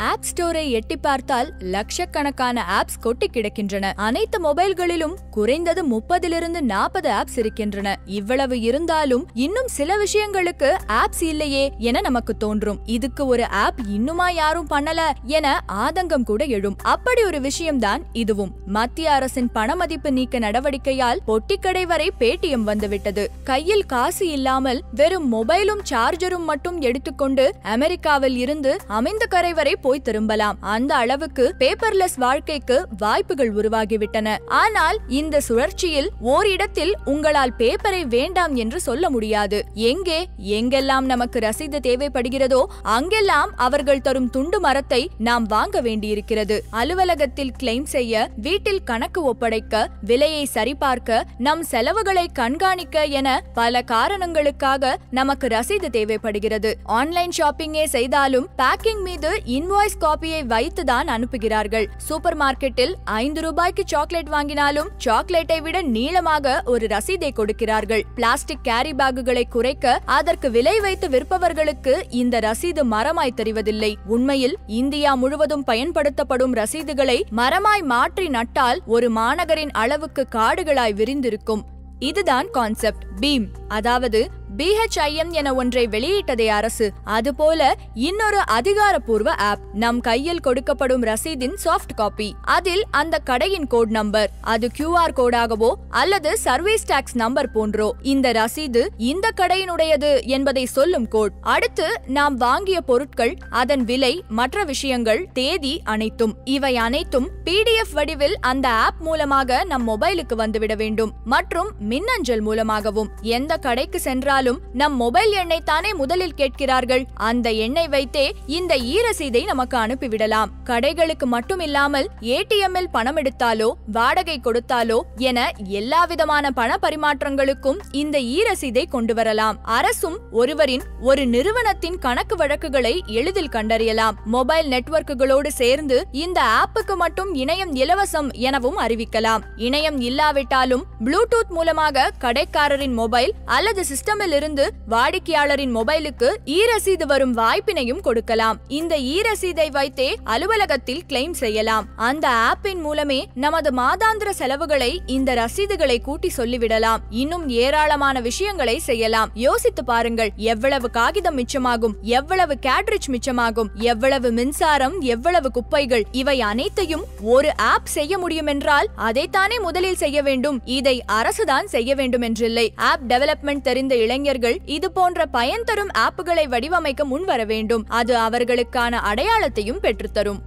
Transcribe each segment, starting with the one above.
App ஸ்டோரை எட்டி பார்த்தால் லட்சக்கணக்கான ஆப்ஸ் கொட்டி கிடக்கின்றன. அனைத்து மொபைல்களிலும் குறைந்தது முப்பதிலிருந்து நாற்பது ஆப்ஸ் இருக்கின்றன. இவ்வளவு இருந்தாலும் இன்னும் சில விஷயங்களுக்கு ஆப்ஸ் இல்லையே என நமக்கு தோன்றும். இதுக்கு ஒரு ஆப் இன்னுமா யாரும் பண்ணல என ஆதங்கம் கூட எழும். அப்படி ஒரு விஷயம்தான் இதுவும். மத்திய அரசின் பணமதிப்பு நீக்க நடவடிக்கையால் பொட்டிக்கடை வரை பேடிஎம் வந்துவிட்டது. கையில் காசு இல்லாமல் வெறும் மொபைலும் சார்ஜரும் மட்டும் எடுத்துக்கொண்டு அமெரிக்காவில் இருந்து அமைந்த கரை வரை போய் திரும்பலாம். அந்த அளவுக்கு பேப்பர்லெஸ் வாழ்க்கைக்கு வாய்ப்புகள் உருவாகிவிட்டன. ஆனால் இந்த சுழற்சியில் ஓரிடத்தில் உங்களால் பேப்பரை வேண்டாம் என்று சொல்ல முடியாது. எங்கே எங்கெல்லாம் நமக்கு ரசீது தேவைப்படுகிறதோ அங்கெல்லாம் அவர்கள் தரும் துண்டு மரத்தை நாம் வாங்க வேண்டியிருக்கிறது. அலுவலகத்தில் கிளைம் செய்ய வீட்டில் கணக்கு ஒப்படைக்க விலையை சரிபார்க்க நம் செலவுகளை கண்காணிக்க என பல காரணங்களுக்காக நமக்கு ரசீது தேவைப்படுகிறது. ஆன்லைன் ஷாப்பிங்கே செய்தாலும் பேக்கிங் மீது இன்வாய்ஸ் காப்பியை வைத்துதான் அனுப்புகிறார்கள். சூப்பர் மார்க்கெட்டில் ஐந்து ரூபாய்க்கு சாக்லேட் வாங்கினாலும் சாக்லேட்டை விட நீளமாக ஒரு ரசீதை கொடுக்கிறார்கள். பிளாஸ்டிக் கேரி பேக்குகளை குறைக்க அதற்கு விலை வைத்து விற்பவர்களுக்கு இந்த ரசீது மரமாய் தெரிவதில்லை. உண்மையில் இந்தியா முழுவதும் பயன்படுத்தப்படும் ரசீதுகளை மரமாய் மாற்றி நட்டால் ஒரு மாநகரின் அளவுக்கு காடுகளாய் விரிந்திருக்கும். இதுதான் கான்செப்ட். பீம். அதாவது பிஹெச்ஐஎம் என ஒன்றை வெளியிட்டதே அரசு. அதுபோல இன்னொரு அதிகாரப்பூர்வ ஆப் நம் கையில் கொடுக்கப்படும் ரசீதின் சாஃப்ட் காப்பி அதில் அந்த கடையின் கோட் நம்பர் அது கியூஆர் கோடாகவோ அல்லது சர்வீஸ் டாக்ஸ் நம்பர் போன்றோ. இந்த ரசீது இந்த கடையினுடையது என்பதை சொல்லும் கோட் அடுத்து நாம் வாங்கிய பொருட்கள் அதன் விலை மற்ற விஷயங்கள் தேதி அனைத்தும். இவை அனைத்தும் பிடிஎஃப் வடிவில் அந்த ஆப் மூலமாக நம் மொபைலுக்கு வந்துவிட வேண்டும். மற்றும் மின்னஞ்சல் மூலமாகவும். எந்த கடைக்கு சென்றாலும் நம் மொபைல் எண்ணை தானே முதலில் கேட்கிறார்கள். அந்த எண்ணை வைத்தே இந்த ஈரசீதை ரசீதை நமக்கு அனுப்பிவிடலாம். கடைகளுக்கு மட்டும் இல்லாமல் ஏடிஎம்மில் பணம் எடுத்தாலோ வாடகை கொடுத்தாலோ என எல்லா விதமான பண பரிமாற்றங்களுக்கும் இந்த ஈரசீதை ரசீதை கொண்டு வரலாம் அரசும் ஒருவரின் ஒரு நிறுவனத்தின் கணக்கு வழக்குகளை எளிதில் கண்டறியலாம். மொபைல் நெட்வொர்க்குகளோடு சேர்ந்து இந்த ஆப்புக்கு மட்டும் இணையம் இலவசம் எனவும் அறிவிக்கலாம். இணையம் இல்லாவிட்டாலும் ப்ளூடூத் மூலமாக கடைக்காரரின் மொபைல் அல்லது சிஸ்டமில் வங்கியிலிருந்து வாடிக்கையாளரின் மொபைலுக்கு ஈ ரசீது வரும் வாய்ப்பினையும் கொடுக்கலாம். இந்த ஈ ரசீதை வைத்தே அலுவலகத்தில் கிளைம் செய்யலாம். அந்த ஆப்பின் மூலமே நமது மாதாந்திர செலவுகளை இந்த ரசீதுகளை கூட்டி சொல்லிவிடலாம். இன்னும் ஏராளமான விஷயங்களை செய்யலாம். யோசித்து பாருங்கள். எவ்வளவு காகிதம் மிச்சமாகும்? எவ்வளவு கேட்ரிச் மிச்சமாகும்? எவ்வளவு மின்சாரம்? எவ்வளவு குப்பைகள்? இவை அனைத்தையும் ஒரு ஆப் செய்ய முடியும் என்றால் அதைத்தானே முதலில் செய்ய வேண்டும். இதை அரசுதான் செய்ய வேண்டும் என்றில்லை ஆப் டெவலப்மெண்ட் தெரிந்த இளைஞர்கள் இது போன்ற பயன் தரும் ஆப்புகளை வடிவமைக்க முன்வர வேண்டும். அது அவர்களுக்கான அடையாளத்தையும் பெற்றுத்தரும்.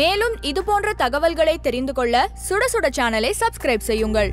மேலும் இது போன்ற தகவல்களை தெரிந்து கொள்ள சுட சுட சேனலை சப்ஸ்கிரைப் செய்யுங்கள்.